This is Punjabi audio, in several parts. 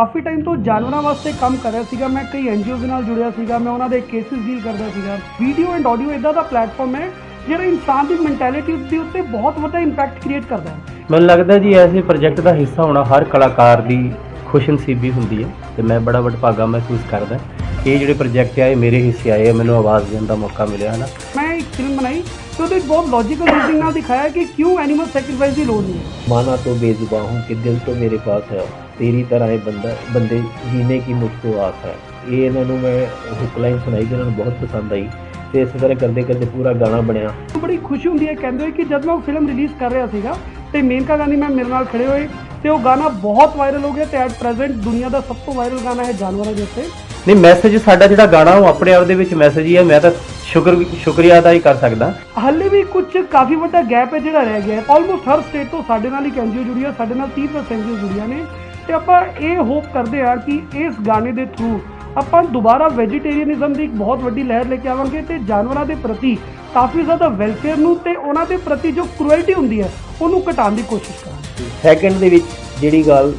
ਕਾਫੀ ਟਾਈਮ ਤੋਂ ਜਾਨਵਰਾਂ ਵਾਸਤੇ ਕੰਮ ਕਰ ਰਿਹਾ ਸੀਗਾ ਮੈਂ ਕਈ ਐਨਜੀਓਜ਼ ਨਾਲ ਜੁੜਿਆ ਸੀਗਾ ਮੈਂ ਉਹਨਾਂ ਦੇ ਕੇਸਿਸ ਡੀਲ ਕਰਦਾ ਸੀਗਾ। ਵੀਡੀਓ ਐਂਡ ਆਡੀਓ ਇਦਾਂ ਦਾ ਪਲੇਟਫਾਰਮ ਹੈ ਜਿਹੜਾ ਇਨਸਾਨ ਦੀ ਮੈਂਟੈਲਿਟੀ ਦੇ ਉੱਤੇ ਬਹੁਤ ਵੱਡਾ ਇੰਪੈਕਟ ਕ੍ਰੀਏਟ ਕਰਦਾ ਹੈ। ਮੈਨੂੰ ਲੱਗਦਾ ਜੀ ਐਸੇ ਪ੍ਰੋਜੈਕਟ ਦਾ ਹਿੱਸਾ ਹੋਣਾ ਹਰ ਕਲਾਕਾਰ ਦੀ ਖੁਸ਼ਨਸੀਬੀ ਹੁੰਦੀ ਹੈ ਤੇ ਮੈਂ ਬੜਾ ਵਡਭਾਗਾ ਮਹਿਸੂਸ ਕਰਦਾ ਇਹ ਜਿਹੜੇ ਪ੍ਰੋਜੈਕਟ ਆ ਇਹ ਮੇਰੇ ਹਿੱਸੇ ਆਏ ਮੈਨੂੰ ਆਵਾਜ਼ ਦੇਣ ਦਾ ਮੌਕਾ ਮਿਲਿਆ ਹਨਾ? ਮੈਂ ਇੱਕ ਫਿਲਮ ਬਣਾਈ ਤੇ ਉਹਦੇ ਬਹੁਤ ਲੌਜੀਕਲ ਰੀਜ਼ਨ ਨਾਲ ਦਿਖਾਇਆ ਕਿ ਕਿਉਂ ਐਨੀਮਲ ਸੈਕਰੀਫਾਈਸ ਦੀ ਲੋੜ ਨਹੀਂ ਹੈ। ਮਾਨਾ ਤੋਂ ਬੇਜ਼ੁਬਾਂ ਹੂੰ ਕਿ ਦਿਲ ਤੋਂ ਮੇਰੇ ਪਾਸ ਹੈ ਤੇਰੀ ਤਰ੍ਹਾਂ ਇਹ ਬੰਦਾ ਬੰਦੇ ਜੀਨੇ ਕੀ ਮੁਝਕੋ ਆਸ ਹੈ। ਇਹ ਇਹਨਾਂ ਨੂੰ ਮੈਂ ਹੁੱਕ ਲਾਈਨ ਸੁਣਾਈ ਤੇ ਇਹਨਾਂ ਨੂੰ ਬਹੁਤ ਪਸੰਦ ਆਈ ਤੇ ਇਸੇ ਤਰ੍ਹਾਂ ਕਰਦੇ ਕਰਦੇ ਪੂਰਾ ਗਾਣਾ ਬਣਿਆ। ਬੜੀ ਖੁਸ਼ੀ ਹੁੰਦੀ ਹੈ ਕਹਿੰਦੇ ਹੋਏ ਕਿ ਜਦ ਮੈਂ ਉਹ ਫਿਲਮ ਰਿਲੀਜ਼ ਕਰ ਰਿਹਾ ਸੀਗਾ ਤੇ ਮੇਨਕਾ ਗਾਂਧੀ ਮੈਮ ਮੇਰੇ ਨਾਲ ਖੜੇ ਹੋਏ ਤੇ ਉਹ ਗਾਣਾ ਬਹੁਤ ਵਾਇਰਲ ਹੋ ਗਿਆ ਤੇ ਐਟ ਪ੍ਰੈਜ਼ੈਂਟ ਦੁਨੀਆ ਦਾ ਸਭ ਤੋਂ ਵਾਇਰਲ ਗਾਣਾ ਹੈ ਜਾਨਵਰਾਂ ਦੇ ਉੱਤੇ। ਨਹੀਂ ਮੈਸੇਜ ਸਾਡਾ ਜਿਹੜਾ ਗਾਣਾ ਉਹ ਆਪਣੇ ਆਪ ਦੇ ਵਿੱਚ ਮੈਸੇਜ ਹੀ ਹੈ ਮੈਂ ਤਾਂ ਸ਼ੁਕਰ ਸ਼ੁਕਰੀਆ ਅਦਾ ਹੀ ਕਰ ਸਕਦਾ। ਹਾਲੇ ਵੀ ਕੁਝ ਕਾਫੀ ਵੱਡਾ ਗੈਪ ਹੈ ਜਿਹੜਾ ਰਹਿ ਗਿਆ ਹੈ। ਆਲਮੋਸਟ ਹਰ ਸਟੇਟ ਤੋਂ ਸਾਡੇ ਨਾਲ ਹੀ ਕੈਂਜੀਓ ਜੁੜੀ ਹੈ ਸਾਡੇ ਨਾਲ 30% ਜੁੜੀਆਂ ਨੇ। ਤੇ ਆਪਾਂ ਇਹ ਹੋਪ ਕਰਦੇ ਹਾਂ ਕਿ ਇਸ ਗਾਣੇ ਦੇ ਥਰੂ ਆਪਾਂ ਦੁਬਾਰਾ ਵੈਜੀਟੇਰੀਅਨਿਜ਼ਮ ਦੀ ਇੱਕ ਬਹੁਤ ਵੱਡੀ ਲਹਿਰ ਲੈ ਕੇ ਆਵਾਂਗੇ ਤੇ ਜਾਨਵਰਾਂ ਦੇ ਪ੍ਰਤੀ ਕਾਫੀ ਜ਼ਿਆਦਾ ਵੈਲਫੇਅਰ ਨੂੰ ਤੇ ਉਹਨਾਂ ਦੇ ਪ੍ਰਤੀ ਜੋ ਕ੍ਰੂਐਲਟੀ ਹੁੰਦੀ ਹੈ, ਉਹਨੂੰ ਘਟਾਉਣ ਦੀ ਕੋਸ਼ਿਸ਼ ਕਰਾਂਗੇ। ਸੈਕਿੰਡ ਦੇ ਵਿੱਚ ਜਿਹੜੀ ਗੱਲ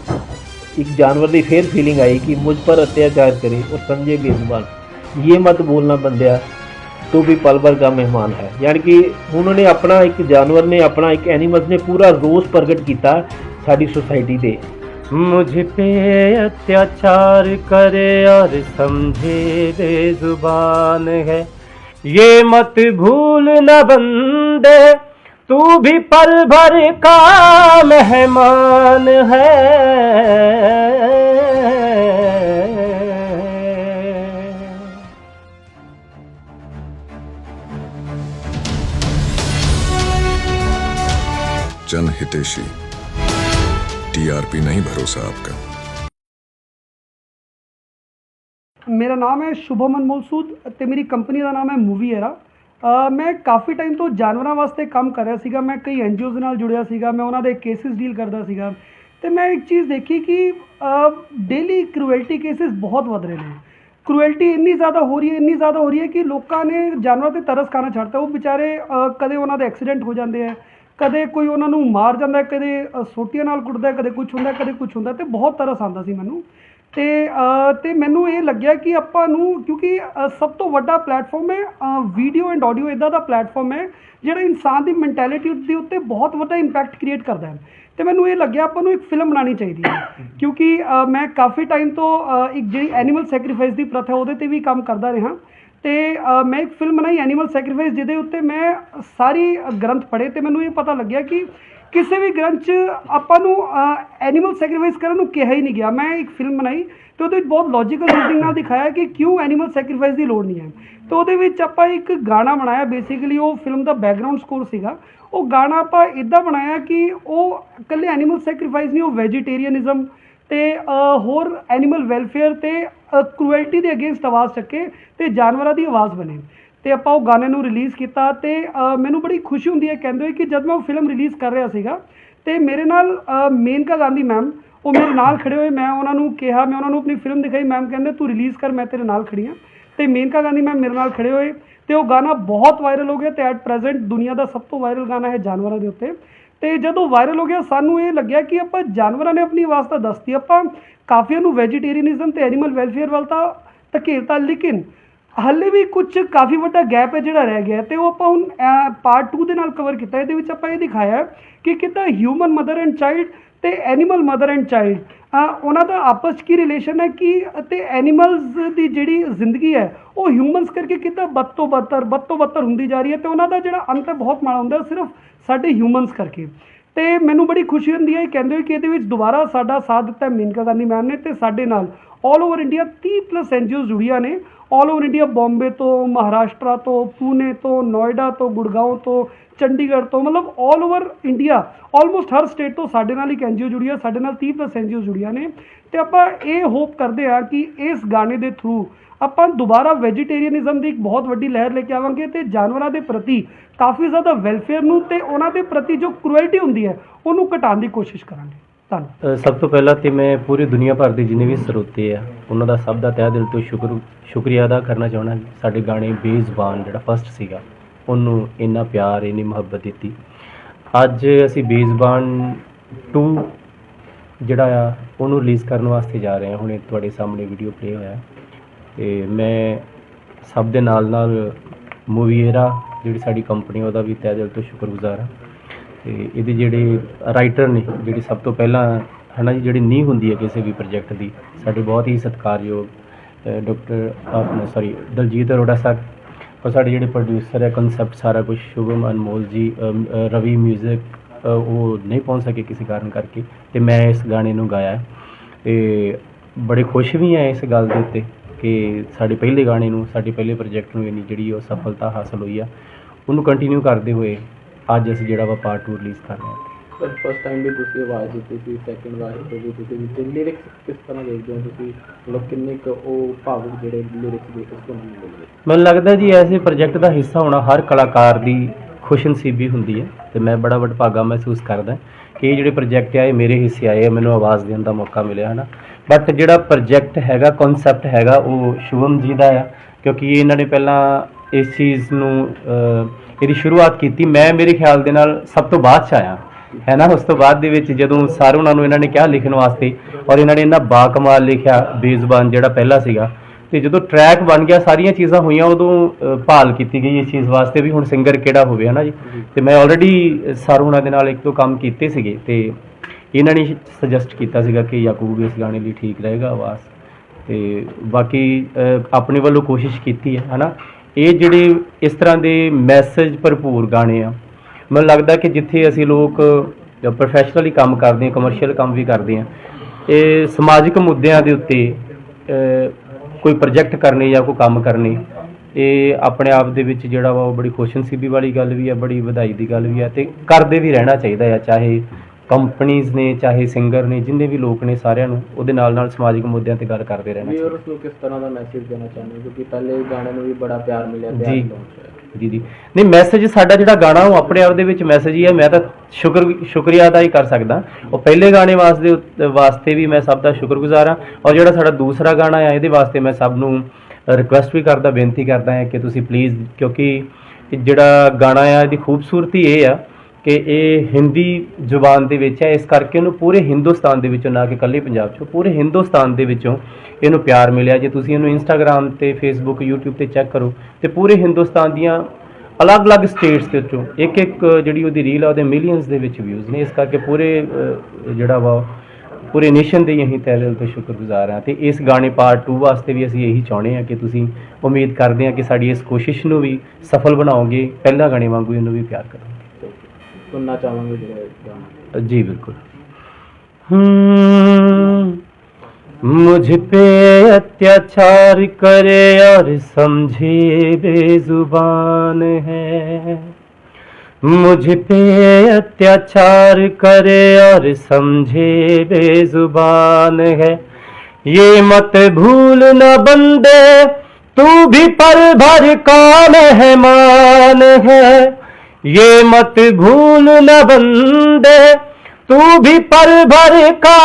ਇੱਕ ਜਾਨਵਰ ਦੀ ਫੇਰ ਫੀਲਿੰਗ ਆਈ ਕਿ ਮੁਝ ਪਰ ਅਤਿਆਚਾਰ ਕਰੇ ਔਰ ਸਮਝੇ ਬੇਜ਼ੁਬਾਨ। ਇਹ ਮਤ ਬੋਲਣਾ ਬੰਦਿਆ, ਤੂੰ ਵੀ ਪਲ ਭਰ ਦਾ ਮਹਿਮਾਨ ਹੈ। ਯਾਨੀ ਕਿ ਉਹਨਾਂ ਨੇ ਆਪਣਾ ਇੱਕ ਜਾਨਵਰ ਨੇ, ਆਪਣਾ ਇੱਕ ਐਨੀਮਲ ਨੇ ਪੂਰਾ ਰੋਸ ਪ੍ਰਗਟ ਕੀਤਾ ਸਾਡੀ ਸੁਸਾਇਟੀ ਦੇ। मुझ पे अत्याचार करे और समझे बेजुबान है। ये मत भूल न बंदे, तू भी पल भर का मेहमान है। जन हितेशी। टीआरपी नहीं भरोसा आपका ਮੇਰਾ ਨਾਮ ਹੈ ਸ਼ੁਭਮ ਅਨਮੋਲ ਸੂਦ ਤੇ ਮੇਰੀ ਕੰਪਨੀ ਦਾ ਨਾਮ ਹੈ ਮੂਵੀ ਐਰਾ ਅ, ਮੈਂ ਕਾਫੀ ਟਾਈਮ ਤੋਂ ਜਾਨਵਰਾਂ ਵਾਸਤੇ ਕੰਮ ਕਰ ਰਿਹਾ ਸੀਗਾ ਮੈਂ ਕਈ ਐਨਜੀਓਜ਼ ਨਾਲ ਜੁੜਿਆ ਸੀਗਾ ਮੈਂ ਉਹਨਾਂ ਦੇ ਕੇਸਿਸ ਡੀਲ ਕਰਦਾ ਸੀਗਾ ਤੇ ਮੈਂ ਇੱਕ ਚੀਜ਼ ਦੇਖੀ ਕਿ ਡੇਲੀ ਕਰੂਐਲਟੀ ਕੇਸਿਸ ਬਹੁਤ ਵਧ ਰਹੇ ਨੇ ਕਰੂਐਲਟੀ ਇੰਨੀ ਜ਼ਿਆਦਾ ਹੋ ਰਹੀ ਹੈ ਇੰਨੀ ਜ਼ਿਆਦਾ ਹੋ ਰਹੀ ਹੈ ਕਿ ਲੋਕਾਂ ਨੇ ਜਾਨਵਰਾਂ ਤੇ ਤਰਸ ਖਾਣਾ ਛੱਡਤਾ ਉਹ ਵਿਚਾਰੇ ਅ, ਕਦੇ ਉਹਨਾਂ ਦੇ ਐਕਸੀਡੈਂਟ ਹੋ ਜਾਂਦੇ ਆ ਕਦੇ ਕੋਈ ਉਹਨਾਂ ਨੂੰ ਮਾਰ ਜਾਂਦਾ ਕਦੇ ਅ, ਸੋਟੀਆਂ ਨਾਲ ਕੁੱਟਦਾ ਕਦੇ ਕੁਝ ਹੁੰਦਾ ਕਦੇ ਕੁਝ ਹੁੰਦਾ ਹੈ ਤੇ ਬਹੁਤ ਤਰਸ ਆਉਂਦਾ ਸੀ ਮੈਨੂੰ। ਤੇ ਅ, ਤੇ ਮੈਨੂੰ ਇਹ ਲੱਗਿਆ ਕਿ ਆਪਾਂ ਨੂੰ ਕਿਉਂਕਿ ਅ, ਸਭ ਤੋਂ ਵੱਡਾ ਪਲੇਟਫਾਰਮ ਹੈ ਵੀਡੀਓ ਐਂਡ ਆਡੀਓ ਇਦਾਂ ਦਾ ਪਲੇਟਫਾਰਮ ਹੈ ਜਿਹੜਾ ਇਨਸਾਨ ਦੀ ਮੈਂਟੈਲਿਟੀ ਦੇ ਉੱਤੇ ਬਹੁਤ ਵੱਡਾ ਇੰਪੈਕਟ ਕ੍ਰੀਏਟ ਕਰਦਾ ਹੈ। ਤੇ ਮੈਨੂੰ ਇਹ ਲੱਗਿਆ ਆਪਾਂ ਨੂੰ ਇੱਕ ਫਿਲਮ ਬਣਾਉਣੀ ਚਾਹੀਦੀ ਹੈ ਕਿਉਂਕਿ ਅ, ਮੈਂ ਕਾਫੀ ਟਾਈਮ ਤੋਂ ਅ, ਇੱਕ ਜਿਹੜੀ ਐਨੀਮਲ ਸੈਕਰੀਫਾਈਸ ਦੀ ਪ੍ਰਥਾ ਉਹਦੇ ਤੇ ਵੀ ਕੰਮ ਕਰਦਾ ਰਿਹਾ। ਤੇ ਮੈਂ ਇੱਕ ਫਿਲਮ ਬਣਾਈ ਐਨੀਮਲ ਸੈਕਰੀਫਾਈਸ ਜਿਹਦੇ ਉੱਤੇ ਮੈਂ ਸਾਰੀ ਗ੍ਰੰਥ ਪੜ੍ਹੇ ਤੇ ਮੈਨੂੰ ਇਹ ਪਤਾ ਲੱਗਿਆ ਕਿ ਕਿਸੇ ਵੀ ਗ੍ਰੰਥ 'ਚ ਆਪਾਂ ਨੂੰ ਐਨੀਮਲ ਸੈਕਰੀਫਾਈਸ ਕਰਨ ਨੂੰ ਕਿਹਾ ਹੀ ਨਹੀਂ ਗਿਆ। ਮੈਂ ਇੱਕ ਫਿਲਮ ਬਣਾਈ ਤੇ ਉਹਦੇ ਵਿੱਚ ਬਹੁਤ ਲੌਜੀਕਲ ਰੀਜ਼ਨਿੰਗ ਨਾਲ ਦਿਖਾਇਆ ਕਿ ਕਿਉਂ ਐਨੀਮਲ ਸੈਕਰੀਫਾਈਸ ਦੀ ਲੋੜ ਨਹੀਂ ਹੈ। ਤੇ ਉਹਦੇ ਵਿੱਚ ਆਪਾਂ ਇੱਕ ਗਾਣਾ ਬਣਾਇਆ ਬੇਸਿਕਲੀ ਉਹ ਫਿਲਮ ਦਾ ਬੈਕਗ੍ਰਾਉਂਡ ਸਕੋਰ ਸੀਗਾ। ਉਹ ਗਾਣਾ ਆਪਾਂ ਇਦਾਂ ਬਣਾਇਆ ਕਿ ਉਹ ਇਕੱਲੇ ਐਨੀਮਲ ਸੈਕਰੀਫਾਈਸ ਨਹੀਂ, ਉਹ ਵੈਜੀਟੇਰੀਅਨਿਜ਼ਮ ਤੇ ਹੋਰ ਐਨੀਮਲ ਵੈਲਫੇਅਰ ਤੇ ਕਰੂਐਲਟੀ ਦੇ ਅਗੇਂਸਟ ਆਵਾਜ਼ ਚੱਕੇ ਤੇ ਜਾਨਵਰਾਂ ਦੀ ਆਵਾਜ਼ ਬਣੇ। ਤੇ ਆਪਾਂ ਉਹ ਗਾਣੇ ਨੂੰ ਰਿਲੀਜ਼ ਕੀਤਾ ਤੇ ਮੈਨੂੰ ਬੜੀ ਖੁਸ਼ੀ ਹੁੰਦੀ ਹੈ ਕਹਿੰਦੇ ਹੋਏ ਕਿ ਜਦ ਮੈਂ ਉਹ ਫਿਲਮ ਰਿਲੀਜ਼ ਕਰ ਰਿਹਾ ਸੀਗਾ, ਤੇ ਮੇਰੇ ਨਾਲ ਮੇਨਕਾ ਗਾਂਧੀ ਮੈਮ ਉਹ ਮੇਰੇ ਨਾਲ ਖੜੇ ਹੋਏ। ਮੈਂ ਉਹਨਾਂ ਨੂੰ ਕਿਹਾ, ਮੈਂ ਉਹਨਾਂ ਨੂੰ ਆਪਣੀ ਫਿਲਮ ਦਿਖਾਈ। ਮੈਮ ਕਹਿੰਦੇ, ਤੂੰ ਰਿਲੀਜ਼ ਕਰ, ਮੈਂ ਤੇਰੇ ਨਾਲ ਖੜੀ ਹਾਂ। ਤੇ ਮੇਨਕਾ ਗਾਂਧੀ ਮੈਮ ਮੇਰੇ ਨਾਲ ਖੜੇ ਹੋਏ। ਤੇ ਉਹ ਗਾਣਾ ਬਹੁਤ ਵਾਇਰਲ ਹੋ ਗਿਆ ਤੇ ਐਟ ਪ੍ਰੈਜ਼ੈਂਟ ਦੁਨੀਆ ਦਾ ਸਭ ਤੋਂ ਵਾਇਰਲ ਗਾਣਾ ਹੈ ਜਾਨਵਰਾਂ ਦੇ ਉੱਤੇ। ਤੇ ਜਦੋਂ ਵਾਇਰਲ ਹੋ ਗਿਆ, ਸਾਨੂੰ ਇਹ ਲੱਗਿਆ ਕਿ ਆਪਾਂ ਜਾਨਵਰਾਂ ਨੇ ਆਪਣੀ ਆਵਾਜ਼ ਤਾਂ ਦੱਸਤੀ, ਆਪਾਂ ਕਾਫੀਆਂ ਨੂੰ ਵੈਜੀਟੇਰੀਅਨਿਜ਼ਮ ਤੇ ਐਨੀਮਲ ਵੈਲਫੇਅਰ ਵੱਲ ਤਾਂ ਧਕੇਲਤਾ, ਲੇਕਿਨ ਹਾਲੇ ਵੀ ਕੁਝ ਕਾਫੀ ਵੱਡਾ ਗੈਪ ਹੈ ਜਿਹੜਾ ਰਹਿ ਗਿਆ ਹੈ ਤੇ ਉਹ ਆਪਾਂ ਹੁਣ ਪਾਰਟ 2 ਦੇ ਨਾਲ ਕਵਰ ਕੀਤਾ। ਇਹਦੇ ਵਿੱਚ ਆਪਾਂ ਇਹ ਦਿਖਾਇਆ ਕਿ ਕਿੱਦਾਂ ਹਿਊਮਨ ਮਦਰ ਐਂਡ ਚਾਈਲਡ ਤੇ ਐਨੀਮਲ ਮਦਰ ਐਂਡ ਚਾਈਲਡ ਉਹਨਾਂ ਦਾ ਆਪਸ 'ਚ ਕੀ ਰਿਲੇਸ਼ਨ ਹੈ, ਕਿ ਅਤੇ ਐਨੀਮਲਸ ਦੀ ਜਿਹੜੀ ਜ਼ਿੰਦਗੀ ਹੈ, ਉਹ ਹਿਊਮਨਸ ਕਰਕੇ ਕਿੱਦਾਂ ਬਦ ਤੋਂ ਬਦਤਰ ਬਦ ਤੋਂ ਬਦਤਰ ਹੁੰਦੀ ਜਾ ਰਹੀ ਹੈ ਤੇ ਉਹਨਾਂ ਦਾ ਜਿਹੜਾ ਅੰਤ ਹੈ ਬਹੁਤ ਮਾੜਾ ਹੁੰਦਾ, ਸਿਰਫ ਸਾਡੇ ਹਿਊਮਨਸ ਕਰਕੇ। ਤੇ ਮੈਨੂੰ ਬੜੀ ਖੁਸ਼ੀ ਹੁੰਦੀ ਹੈ, ਇਹ ਕਹਿੰਦੇ ਹੋ ਕਿ ਇਹਦੇ ਵਿੱਚ ਦੁਬਾਰਾ ਸਾਡਾ ਸਾਥ ਦਿੱਤਾ ਮੇਨਕਾ ਗਾਂਧੀ ਮੈਮ ਨੇ ਤੇ ਸਾਡੇ ਨਾਲ all over India 30 plus NGOs ਜੁੜੀਆਂ ਨੇ ਆਲ ਓਵਰ ਇੰਡੀਆ ਬੰਬੇ ਤੋਂ ਮਹਾਰਾਸ਼ਟਰ ਤੋਂ ਪੂਨੇ ਤੋਂ ਨੋਇਡਾ ਤੋਂ ਗੁੜਗਾਉਂ ਤੋਂ ਚੰਡੀਗੜ੍ਹ ਤੋਂ ਮਤਲਬ ਆਲ ਓਵਰ ਇੰਡੀਆ ਆਲਮੋਸਟ ਹਰ ਸਟੇਟ ਤੋਂ ਸਾਡੇ ਨਾਲ ਇੱਕ ਐਨਜੀਓ ਜੁੜੀ ਹੈ ਸਾਡੇ ਨਾਲ 30 ਪਲੱਸ ਐਨਜੀਓ ਜੁੜੀਆਂ ਨੇ ਤੇ ਆਪਾਂ ਇਹ ਹੋਪ ਕਰਦੇ ਹਾਂ ਕਿ ਇਸ ਗਾਣੇ ਦੇ ਥਰੂ ਆਪਾਂ ਦੁਬਾਰਾ ਵੈਜੀਟੇਰੀਅਨਿਜ਼ਮ ਦੀ ਇੱਕ ਬਹੁਤ ਵੱਡੀ ਲਹਿਰ ਲੈ ਕੇ ਆਵਾਂਗੇ ਤੇ ਜਾਨਵਰਾਂ ਦੇ ਪ੍ਰਤੀ ਕਾਫੀ ਜ਼ਿਆਦਾ ਵੈਲਫੇਅਰ ਨੂੰ ਤੇ ਉਹਨਾਂ ਦੇ ਪ੍ਰਤੀ ਜੋ ਕ੍ਰੂਐਲਟੀ ਹੁੰਦੀ ਹੈ ਉਹਨੂੰ ਘਟਾਉਣ ਦੀ ਕੋਸ਼ਿਸ਼ ਕਰਾਂਗੇ ਧੰਨਵਾਦ ਸਭ ਤੋਂ ਪਹਿਲਾਂ ਤੇ ਮੈਂ ਪੂਰੀ ਦੁਨੀਆ ਭਰ ਦੇ ਜਿੰਨੇ ਵੀ ਸਰੋਤੇ ਆ, ਉਹਨਾਂ ਦਾ ਸਭ ਦਾ ਤਹਿ ਦਿਲ ਤੋਂ ਸ਼ੁਕਰ, ਸ਼ੁਕਰੀਆ ਅਦਾ ਕਰਨਾ ਚਾਹੁੰਦਾ ਸਾਡੇ ਗਾਣੇ ਬੇਜ਼ਬਾਨ ਜਿਹੜਾ ਫਸਟ ਸੀਗਾ, ਉਹਨੂੰ ਇੰਨਾ ਪਿਆਰ, ਇੰਨੀ ਮੁਹੱਬਤ ਦਿੱਤੀ। ਅੱਜ ਅਸੀਂ ਬੇਜ਼ਬਾਨ 2 ਜਿਹੜਾ ਆ, ਉਹਨੂੰ ਰਿਲੀਜ਼ ਕਰਨ ਵਾਸਤੇ ਜਾ ਰਹੇ ਹਾਂ। ਹੁਣੇ ਤੁਹਾਡੇ ਸਾਹਮਣੇ ਵੀਡੀਓ ਪਲੇ ਹੋਇਆ। ਤੇ ਮੈਂ ਸਭ ਦੇ ਨਾਲ ਨਾਲ ਮੂਵੀਰਾ ਜਿਹੜੀ ਸਾਡੀ ਕੰਪਨੀ ਉਹਦਾ ਵੀ ਤਹਿ ਦਿਲ ਤੋਂ ਸ਼ੁਕਰਗੁਜ਼ਾਰ ਹਾਂ। ਤੇ ਇਹਦੇ ਜਿਹੜੇ ਰਾਈਟਰ ਨੇ, ਜਿਹੜੀ ਸਭ ਤੋਂ ਪਹਿਲਾਂ ਹਨਾ ਜੀ, ਜਿਹੜੀ ਨੀਂਹ ਹੁੰਦੀ ਹੈ ਕਿਸੇ ਵੀ ਪ੍ਰੋਜੈਕਟ ਦੀ, ਸਾਡੇ ਬਹੁਤ ਹੀ ਸਤਿਕਾਰਯੋਗ ਡਾਕਟਰ ਆਪਣਾ ਸੌਰੀ ਦਲਜੀਤ ਅਰੋੜਾ ਸਾਹਿਬ ਔਰ ਸਾਡੇ ਜਿਹੜੇ ਪ੍ਰੋਡਿਊਸਰ ਹੈ ਕਨਸੈਪਟ ਸਾਰਾ ਕੁਝ ਸ਼ੁਭਮ ਅਨਮੋਲ ਜੀ ਰਵੀ 뮤직 ਉਹ ਨਹੀਂ ਪਹੁੰਚ ਸਕੇ ਕਿਸੇ ਕਾਰਨ ਕਰਕੇ, ਤੇ ਮੈਂ ਇਸ ਗਾਣੇ ਨੂੰ ਗਾਇਆ ਹੈ। ਤੇ ਬੜੇ ਖੁਸ਼ ਵੀ ਹਾਂ ਇਸ ਗੱਲ ਦੇ ਉੱਤੇ ਕਿ ਸਾਡੇ ਪਹਿਲੇ ਗਾਣੇ ਨੂੰ, ਸਾਡੇ ਪਹਿਲੇ ਪ੍ਰੋਜੈਕਟ ਨੂੰ ਇੰਨੀ ਜਿਹੜੀ ਉਹ ਸਫਲਤਾ ਹਾਸਲ ਹੋਈ ਆ, ਉਹਨੂੰ ਕੰਟੀਨਿਊ ਕਰਦੇ ਹੋਏ ਅੱਜ ਅਸੀਂ ਜਿਹੜਾ ਵਾ ਪਾਰਟ 2 ਰਿਲੀਜ਼ ਕਰ ਰਹੇ ਹਾਂ। ਪਰ ਫਸਟ ਟਾਈਮ ਵੀ ਤੁਸੀਂ ਆਵਾਜ਼ ਦਿੱਤੀ ਸੀ ਸੈਕਿੰਡ ਵਾਰ ਵੀ ਤੁਸੀਂ ਤੇ ਲਿਰਿਕਸ ਕਿਸ ਤਰ੍ਹਾਂ ਦੇਖਦੇ ਹੋ ਤੁਸੀਂ? ਮਤਲਬ ਕਿੰਨੇ ਕੁ ਉਹ ਭਾਵੁਕ ਜਿਹੜੇ ਲਿਰਿਕਸ ਦੇ ਉਸ ਤੋਂ ਮੈਨੂੰ ਮਿਲਦੇ? ਮੈਨੂੰ ਲੱਗਦਾ ਜੀ ਐਸੇ ਪ੍ਰੋਜੈਕਟ ਦਾ ਹਿੱਸਾ ਹੋਣਾ ਹਰ ਕਲਾਕਾਰ ਦੀ ਖੁਸ਼ਨਸੀਬੀ ਹੁੰਦੀ ਹੈ। ਤੇ ਮੈਂ ਬੜਾ ਵਡਭਾਗਾ ਮਹਿਸੂਸ ਕਰਦਾ ਕਿ ਇਹ ਜਿਹੜੇ ਪ੍ਰੋਜੈਕਟ ਆ ਇਹ ਮੇਰੇ ਹਿੱਸੇ ਆਏ ਆ ਮੈਨੂੰ ਆਵਾਜ਼ ਦੇਣ ਦਾ ਮੌਕਾ ਮਿਲਿਆ ਹਨਾ? ਬਟ ਜਿਹੜਾ ਪ੍ਰੋਜੈਕਟ ਹੈਗਾ ਕਨਸੈਪਟ ਹੈਗਾ ਉਹ ਸ਼ੁਭਮ ਜੀ ਦਾ ਆ ਕਿਉਂਕਿ ਇਹਨਾਂ ਨੇ ਪਹਿਲਾਂ ਇਸ ਚੀਜ਼ ਨੂੰ ਇਹਦੀ ਸ਼ੁਰੂਆਤ ਕੀਤੀ। ਮੈਂ ਮੇਰੇ ਖਿਆਲ ਦੇ ਨਾਲ ਸਭ ਤੋਂ ਬਾਅਦ ਚ ਆਇਆ, ਹੈ ਨਾ? ਉਸ ਤੋਂ ਬਾਅਦ ਦੇ ਵਿੱਚ ਜਦੋਂ ਸਾਰੇ ਉਹਨਾਂ ਨੂੰ ਇਹਨਾਂ ਨੇ ਕਿਹਾ ਲਿਖਣ ਵਾਸਤੇ ਔਰ ਇਹਨਾਂ ਨੇ ਇੰਨਾ ਬਾਕਮਾਲ ਲਿਖਿਆ, ਬੇਜ਼ੁਬਾਨ ਜਿਹੜਾ ਪਹਿਲਾ ਸੀਗਾ, ਤੇ ਜਦੋਂ ਟਰੈਕ ਬਣ ਗਿਆ, ਸਾਰੀਆਂ ਚੀਜ਼ਾਂ ਹੋਈਆਂ, ਉਦੋਂ ਭਾਲ ਕੀਤੀ ਗਈ ਇਸ ਚੀਜ਼ ਵਾਸਤੇ ਵੀ ਹੁਣ ਸਿੰਗਰ ਕਿਹੜਾ ਹੋਵੇ ਹਨਾ ਜੀ? ਤੇ ਮੈਂ ਆਲਰੇਡੀ ਸਰ ਉਹਨਾਂ ਦੇ ਨਾਲ ਇੱਕ ਦੋ ਕੰਮ ਕੀਤੇ ਸੀਗੇ, ਤੇ ਇਹਨਾਂ ਨੇ ਸੁਜੈਸਟ ਕੀਤਾ ਸੀਗਾ ਕਿ ਯਾਕੂਬ ਇਸ ਗਾਣੇ ਲਈ ਠੀਕ ਰਹੇਗਾ, ਆਵਾਜ਼। ਤੇ ਬਾਕੀ ਆਪਣੇ ਵੱਲੋਂ ਕੋਸ਼ਿਸ਼ ਕੀਤੀ ਹੈ ਹਨਾ ਇਹ ਜਿਹੜੇ ਇਸ ਤਰ੍ਹਾਂ ਦੇ ਮੈਸੇਜ ਭਰਪੂਰ ਗਾਣੇ ਆ, ਮੈਨੂੰ ਲੱਗਦਾ ਕਿ ਜਿੱਥੇ ਅਸੀਂ ਲੋਕ ਪ੍ਰੋਫੈਸ਼ਨਲੀ ਕੰਮ ਕਰਦੇ ਹਾਂ ਕਮਰਸ਼ੀਅਲ ਕੰਮ ਵੀ ਕਰਦੇ ਹਾਂ, ਇਹ ਸਮਾਜਿਕ ਮੁੱਦਿਆਂ ਦੇ ਉੱਤੇ ਕੋਈ ਪ੍ਰੋਜੈਕਟ ਕਰਨੇ ਜਾਂ ਕੋਈ ਕੰਮ ਕਰਨੇ, ਇਹ ਆਪਣੇ ਆਪ ਦੇ ਵਿੱਚ ਜਿਹੜਾ ਵਾ ਉਹ ਬੜੀ ਖੁਸ਼ਨਸੀਬੀ ਵਾਲੀ ਗੱਲ ਵੀ ਆ, ਬੜੀ ਵਧਾਈ ਦੀ ਗੱਲ ਵੀ ਆ ਤੇ ਕਰਦੇ ਵੀ ਰਹਿਣਾ ਚਾਹੀਦਾ ਆ, ਚਾਹੇ ਕੰਪਨੀਆਂ ਨੇ ਚਾਹੇ ਸਿੰਗਰ ਨੇ ਜਿੰਨੇ ਵੀ ਲੋਕ ਨੇ ਸਾਰਿਆਂ ਨੂੰ ਉਹਦੇ ਨਾਲ ਨਾਲ ਸਮਾਜਿਕ ਮੁੱਦਿਆਂ ਤੇ ਗੱਲ ਕਰਦੇ ਰਹਿਣਾ ਚਾਹੀਦਾ। ਵੀਅਰਸ ਨੂੰ ਕਿਸ ਤਰ੍ਹਾਂ ਦਾ ਮੈਸੇਜ ਦੇਣਾ ਚਾਹੁੰਦੇ ਹੋ? ਕਿਉਂਕਿ ਪਹਿਲੇ ਗਾਣੇ ਨੂੰ ਵੀ ਬੜਾ ਪਿਆਰ ਮਿਲਿਆ ਤੇ ਜੀ। ਜੀ ਜੀ। ਨਹੀਂ ਮੈਸੇਜ ਸਾਡਾ ਜਿਹੜਾ ਗਾਣਾ ਉਹ ਆਪਣੇ ਆਪ ਦੇ ਵਿੱਚ ਮੈਸੇਜ ਹੀ ਹੈ। ਮੈਂ ਤਾਂ ਸ਼ੁਕਰ ਸ਼ੁਕਰੀਆ ਅਦਾ ਹੀ ਕਰ ਸਕਦਾ। ਉਹ ਪਹਿਲੇ ਗਾਣੇ ਵਾਸਤੇ ਵਾਸਤੇ ਵੀ ਮੈਂ ਸਭ ਦਾ ਸ਼ੁਕਰਗੁਜ਼ਾਰ ਹਾਂ। ਔਰ ਜਿਹੜਾ ਸਾਡਾ ਦੂਸਰਾ ਗਾਣਾ ਹੈ ਇਹਦੇ ਵਾਸਤੇ ਮੈਂ ਸਭ ਨੂੰ ਰਿਕੁਐਸਟ ਵੀ ਕਰਦਾ ਬੇਨਤੀ ਕਰਦਾ ਹਾਂ ਕਿ ਤੁਸੀਂ ਪਲੀਜ਼ ਕਿਉਂਕਿ ਜਿਹੜਾ ਗਾਣਾ ਆ ਇਹਦੀ ਖੂਬਸੂਰਤੀ ਇਹ ਆ ਕਿ ਇਹ ਹਿੰਦੀ ਜ਼ੁਬਾਨ ਦੇ ਵਿੱਚ ਹੈ, ਇਸ ਕਰਕੇ ਉਹਨੂੰ ਪੂਰੇ ਹਿੰਦੁਸਤਾਨ ਦੇ ਵਿੱਚੋਂ ਨਾ ਕਿ ਇਕੱਲੇ ਪੰਜਾਬ 'ਚੋਂ, ਪੂਰੇ ਹਿੰਦੁਸਤਾਨ ਦੇ ਵਿੱਚੋਂ ਇਹਨੂੰ ਪਿਆਰ ਮਿਲਿਆ। ਜੇ ਤੁਸੀਂ ਇਹਨੂੰ ਇੰਸਟਾਗ੍ਰam ਤੇ ਫੇਸਬੁੱਕ YouTube ਤੇ ਚੈੱਕ ਕਰੋ ਤੇ ਪੂਰੇ ਹਿੰਦੁਸਤਾਨ ਦੀਆਂ ਅਲੱਗ-ਅਲੱਗ ਸਟੇਟਸ ਦੇ ਵਿੱਚੋਂ ਇੱਕ ਇੱਕ ਜਿਹੜੀ ਉਹਦੀ ਰੀਲ ਆ, ਉਹਦੇ ਮਿਲੀਅਨਸ ਦੇ ਵਿੱਚ ਵਿਊਜ਼ ਨੇ। ਇਸ ਕਰਕੇ ਪੂਰੇ ਜਿਹੜਾ ਵਾ, ਪੂਰੇ ਨੇਸ਼ਨ ਦੇ ਹੀ ਅਸੀਂ ਤਹਿ ਦਿਲ ਤੋਂ ਸ਼ੁਕਰਗੁਜ਼ਾਰ ਹਾਂ ਤੇ ਇਸ ਗਾਣੇ ਪਾਰਟ 2 ਵਾਸਤੇ ਵੀ ਅਸੀਂ ਇਹੀ ਚਾਹੁੰਦੇ ਹਾਂ ਕਿ ਤੁਸੀਂ ਉਮੀਦ ਕਰਦੇ ਹਾਂ ਕਿ ਸਾਡੀ ਇਸ ਕੋਸ਼ਿਸ਼ ਨੂੰ ਵੀ ਸਫਲ ਬਣਾਓਗੇ। ਪਹਿਲਾ ਗਾਣੇ ਵਾਂਗੂ ਇਹਨੂੰ ਵੀ ਪਿਆਰ ਕਰੋ। सुनना चाहूँगी तो जी, बिल्कुल। हम्म, मुझ पे अत्याचार करे और समझे बेजुबान है। मुझ पे अत्याचार करे और समझे बेजुबान है। ये मत भूल न बंदे, तू भी पर भर कान है, मान है। ये मत भूल न बंदे, तू भी पल भर का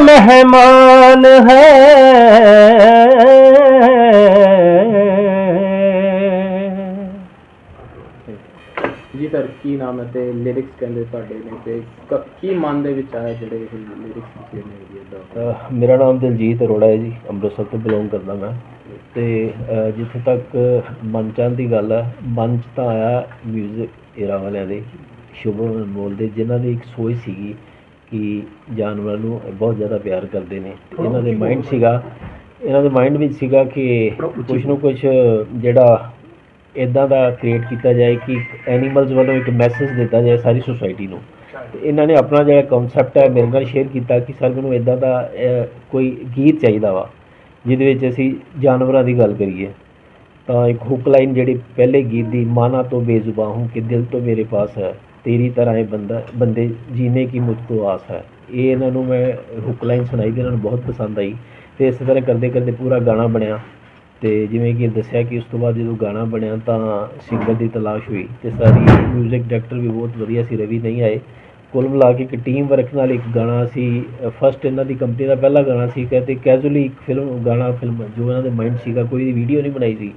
मेहमान है। जी सर, की नाम है ਲਿਰਿਕਸ ਕਹਿੰਦੇ ਤੁਹਾਡੇ ਨੇ ਤੇ ਕ- ਕੀ ਮਨ ਦੇ ਵਿੱਚ ਆਇਆ ਜਿਹੜੇ ਇਹ ਲਿਰਿਕਸ ਲਿਖੇ ਨੇ ਜੀ ਇਹਦਾ ਅਹ ਮੇਰਾ ਨਾਮ ਦਿਲਜੀਤ ਅਰੋੜਾ ਹੈ ਜੀ ਅੰਮ੍ਰਿਤਸਰ ਤੋਂ ਬਿਲੋਂਗ ਕਰਦਾ ਮੈਂ। ਤੇ ਅਹ ਜਿੱਥੇ ਤੱਕ ਮਨ ਚਾਹੁਣ ਦੀ ਗੱਲ ਹੈ ਮਨ 'ਚ ਤਾਂ ਆਇਆ 뮤직 ਏਰਾ ਵਾਲਿਆਂ ਦੇ ਸ਼ੁਭਮ ਅਨਮੋਲ ਦੇ ਜਿਨ੍ਹਾਂ ਦੀ ਇੱਕ ਸੋਚ ਸੀਗੀ ਕਿ ਜਾਨਵਰਾਂ ਨੂੰ ਬਹੁਤ ਜ਼ਿਆਦਾ ਪਿਆਰ ਕਰਦੇ ਨੇ। ਇਹਨਾਂ ਦੇ ਮਾਈਂਡ ਸੀਗਾ ਇਹਨਾਂ ਦੇ ਮਾਈਂਡ ਵਿੱਚ ਸੀਗਾ ਕਿ ਕੁਝ ਨੂੰ ਕੁਝ ਜਿਹੜਾ ਇਦਾਂ ਦਾ ਕ੍ਰੀਏਟ ਕੀਤਾ ਜਾਏ ਕਿ ਐਨੀਮਲਸ ਵੱਲੋਂ ਇੱਕ ਮੈਸੇਜ ਦਿੱਤਾ ਜਾਏ ਸਾਰੀ ਸੁਸਾਇਟੀ ਨੂੰ। ਤੇ ਇਹਨਾਂ ਨੇ ਆਪਣਾ ਜਿਹੜਾ ਕਨਸੈਪਟ ਹੈ, ਮੇਰੇ ਨਾਲ ਸ਼ੇਅਰ ਕੀਤਾ ਕਿ ਸਰ, ਮੈਨੂੰ ਇਦਾਂ ਦਾ ਕੋਈ ਗੀਤ ਚਾਹੀਦਾ ਵਾ, ਜਿਹਦੇ ਵਿੱਚ ਅਸੀਂ ਜਾਨਵਰਾਂ ਦੀ ਗੱਲ ਕਰੀਏ। ਤਾਂ ਇੱਕ ਹੁੱਕ ਲਾਈਨ ਜਿਹੜੀ ਪਹਿਲੇ ਗੀਤ ਦੀ, ਮਾਨਾ ਤੋਂ ਬੇਜ਼ੁਬਾਂ ਹੂੰ ਕਿ ਦਿਲ ਤੋਂ ਮੇਰੇ ਪਾਸ ਹੈ, ਤੇਰੀ ਤਰ੍ਹਾਂ ਇਹ ਬੰਦਾ, ਬੰਦੇ ਜੀਨੇ ਕੀ ਮੁਝਕੋ ਆਸ ਹੈ। ਇਹ ਇਹਨਾਂ ਨੂੰ ਮੈਂ ਹੁੱਕ ਲਾਈਨ ਸੁਣਾਈ, ਤੇ ਇਹਨਾਂ ਨੂੰ ਬਹੁਤ ਪਸੰਦ ਆਈ। ਤੇ ਇਸੇ ਤਰ੍ਹਾਂ ਕਰਦੇ ਕਰਦੇ ਪੂਰਾ ਗਾਣਾ ਬਣਿਆ। ਅਤੇ ਜਿਵੇਂ ਕਿ ਦੱਸਿਆ ਕਿ ਉਸ ਤੋਂ ਬਾਅਦ ਜਦੋਂ ਗਾਣਾ ਬਣਿਆ ਤਾਂ ਸਿੰਗਰ ਦੀ ਤਲਾਸ਼ ਹੋਈ ਅਤੇ ਸਾਰੀ ਮਿਊਜ਼ਿਕ ਡਾਇਰੈਕਟਰ ਵੀ ਬਹੁਤ ਵਧੀਆ ਸੀ, ਰਵੀ ਨਹੀਂ ਆਏ। ਕੁੱਲ ਮਿਲਾ ਕੇ ਇੱਕ ਟੀਮ ਵਰਕ ਨਾਲ ਇੱਕ ਗਾਣਾ ਸੀ ਫਸਟ ਇਹਨਾਂ ਦੀ ਕੰਪਨੀ ਦਾ ਪਹਿਲਾ ਗਾਣਾ ਸੀ ਕਹਿੰਦੇ ਕੈਜੂਅਲੀ ਇੱਕ ਫਿਲਮ ਗਾਣਾ ਫਿਲਮ ਜੋ ਇਹਨਾਂ ਦੇ ਮਾਈਂਡ ਸੀਗਾ, ਕੋਈ ਵੀਡੀਓ ਨਹੀਂ ਬਣਾਈ ਸੀ।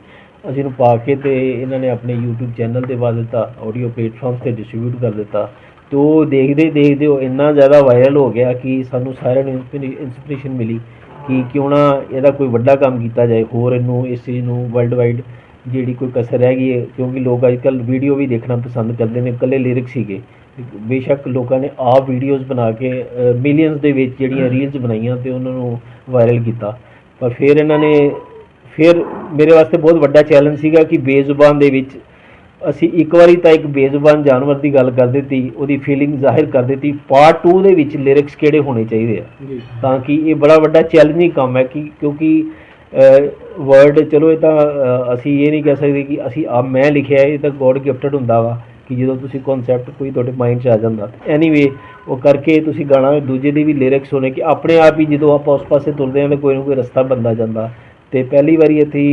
ਅਸੀਂ ਇਹਨੂੰ ਪਾ ਕੇ ਅਤੇ ਇਹਨਾਂ ਨੇ ਆਪਣੇ YouTube ਚੈਨਲ ਤੇ ਪਾ ਦਿੱਤਾ ਆਡੀਓ ਪਲੇਟਫਾਰਮ ਤੇ ਡਿਸਟ੍ਰੀਬਿਊਟ ਕਰ ਦਿੱਤਾ। ਤੋ ਦੇਖਦੇ ਦੇਖਦੇ ਉਹ ਇੰਨਾ ਜ਼ਿਆਦਾ ਵਾਇਰਲ ਹੋ ਗਿਆ ਕਿ ਸਾਨੂੰ ਸਾਰਿਆਂ ਨੂੰ ਇਨਸਪੀਰੇਸ਼ਨ ਮਿਲੀ। ਕਿ ਕਿਉਂ ਨਾ ਇਹਦਾ ਕੋਈ ਵੱਡਾ ਕੰਮ ਕੀਤਾ ਜਾਏ, ਹੋਰ ਇਹਨੂੰ, ਇਸ ਚੀਜ਼ ਨੂੰ ਵਰਲਡ ਵਾਈਡ ਜਿਹੜੀ ਕੋਈ ਕਸਰ ਰਹਿ ਗਈ ਹੈ, ਕਿਉਂਕਿ ਲੋਕ ਅੱਜ ਕੱਲ੍ਹ ਵੀਡੀਓ ਵੀ ਦੇਖਣਾ ਪਸੰਦ ਕਰਦੇ ਨੇ, ਇਕੱਲੇ ਲਿਰਿਕਸ ਸੀਗੇ। ਬੇਸ਼ੱਕ ਲੋਕਾਂ ਨੇ ਆਪ ਵੀਡੀਓਜ਼ ਬਣਾ ਕੇ ਮਿਲੀਅਨਸ ਦੇ ਵਿੱਚ ਜਿਹੜੀਆਂ ਰੀਲਸ ਬਣਾਈਆਂ ਤੇ ਉਹਨਾਂ ਨੂੰ ਵਾਇਰਲ ਕੀਤਾ। ਪਰ ਫਿਰ ਇਹਨਾਂ ਨੇ, ਫਿਰ ਮੇਰੇ ਵਾਸਤੇ ਬਹੁਤ ਵੱਡਾ ਚੈਲੰਜ ਸੀਗਾ ਕਿ ਬੇਜ਼ੁਬਾਨ ਦੇ ਵਿੱਚ ਅਸੀਂ ਇੱਕ ਵਾਰੀ ਤਾਂ ਇੱਕ ਬੇਜ਼ੁਬਾਨ ਜਾਨਵਰ ਦੀ ਗੱਲ ਕਰ ਦਿੱਤੀ ਉਹਦੀ ਫੀਲਿੰਗ ਜ਼ਾਹਿਰ ਕਰ ਦਿੱਤੀ ਪਾਰਟ 2 ਦੇ ਵਿੱਚ ਲਿਰਿਕਸ ਕਿਹੜੇ ਹੋਣੇ ਚਾਹੀਦੇ ਆ? ਤਾਂ ਕਿ ਇਹ ਬੜਾ ਵੱਡਾ ਚੈਲੰਜਿੰਗ ਕੰਮ ਹੈ ਕਿ ਕਿਉਂਕਿ ਵਰਡ ਚਲੋ ਇਹ ਤਾਂ ਅਸੀਂ ਇਹ ਨਹੀਂ ਕਹਿ ਸਕਦੇ ਕਿ ਅਸੀਂ ਆ ਮੈਂ ਲਿਖਿਆ ਇਹ ਤਾਂ ਗੋਡ ਗਿਫਟਡ ਹੁੰਦਾ ਵਾ ਕਿ ਜਦੋਂ ਤੁਸੀਂ ਕਨਸੈਪਟ ਕੋਈ ਤੁਹਾਡੇ ਮਾਈਂਡ 'ਚ ਆ ਜਾਂਦਾ। ਐਨੀਵੇ ਉਹ ਕਰਕੇ ਤੁਸੀਂ ਗਾਣਾ ਦੂਜੇ ਦੀ ਵੀ ਲਿਰਿਕਸ ਹੋਣੇ ਕਿ ਆਪਣੇ ਆਪ ਹੀ ਜਦੋਂ ਆਪਾਂ ਉਸ ਪਾਸੇ ਤੁਰਦੇ ਹਾਂ ਤਾਂ ਕੋਈ ਨਾ ਕੋਈ ਰਸਤਾ ਬੰਦਾ ਜਾਂਦਾ। ਤੇ ਪਹਿਲੀ ਵਾਰੀ ਇੱਥੇ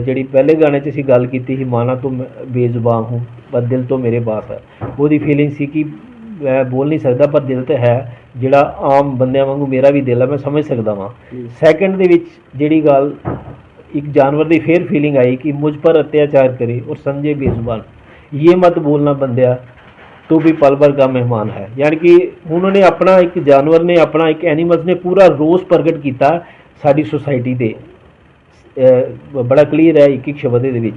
ਜਿਹੜੀ ਪਹਿਲੇ ਗਾਣੇ 'ਚ ਅਸੀਂ ਗੱਲ ਕੀਤੀ ਸੀ, ਮਾਨਾ ਤੋਂ ਬੇਜ਼ੁਬਾਨ ਹੂੰ, ਪਰ ਦਿਲ ਤੋਂ ਮੇਰੇ ਬਾਸ ਹੈ। ਉਹਦੀ ਫੀਲਿੰਗ ਸੀ ਕਿ ਮੈਂ ਬੋਲ ਨਹੀਂ ਸਕਦਾ, ਪਰ ਦਿਲ ਤੇ ਹੈ, ਜਿਹੜਾ ਆਮ ਬੰਦਿਆਂ ਵਾਂਗੂ ਮੇਰਾ ਵੀ ਦਿਲ ਹੈ, ਮੈਂ ਸਮਝ ਸਕਦਾ ਵਾਂ। ਸੈਕਿੰਡ ਦੇ ਵਿੱਚ ਜਿਹੜੀ ਗੱਲ, ਇੱਕ ਜਾਨਵਰ ਦੀ ਫੇਰ ਫੀਲਿੰਗ ਆਈ ਕਿ ਮੁਝ ਪਰ ਅਤਿਆਚਾਰ ਕਰੇ ਔਰ ਸੰਜੇ ਬੇਜ਼ੁਬਾਨ। ਇਹ ਮਤ ਬੋਲਣਾ ਬੰਦਿਆ, ਤੂੰ ਵੀ ਪਲ ਭਰ ਦਾ ਮਹਿਮਾਨ ਹੈ। ਯਾਨੀ ਕਿ ਉਹਨਾਂ ਨੇ ਆਪਣਾ ਇੱਕ ਜਾਨਵਰ ਨੇ, ਆਪਣਾ ਇੱਕ ਐਨੀਮਲ ਨੇ ਪੂਰਾ ਰੋਸ ਪ੍ਰਗਟ ਕੀਤਾ ਸਾਡੀ ਸੋਸਾਇਟੀ ਦੇ ਬੜਾ ਕਲੀਅਰ ਹੈ ਇੱਕ ਇੱਕ ਸ਼ਬਦ ਦੇ ਵਿੱਚ।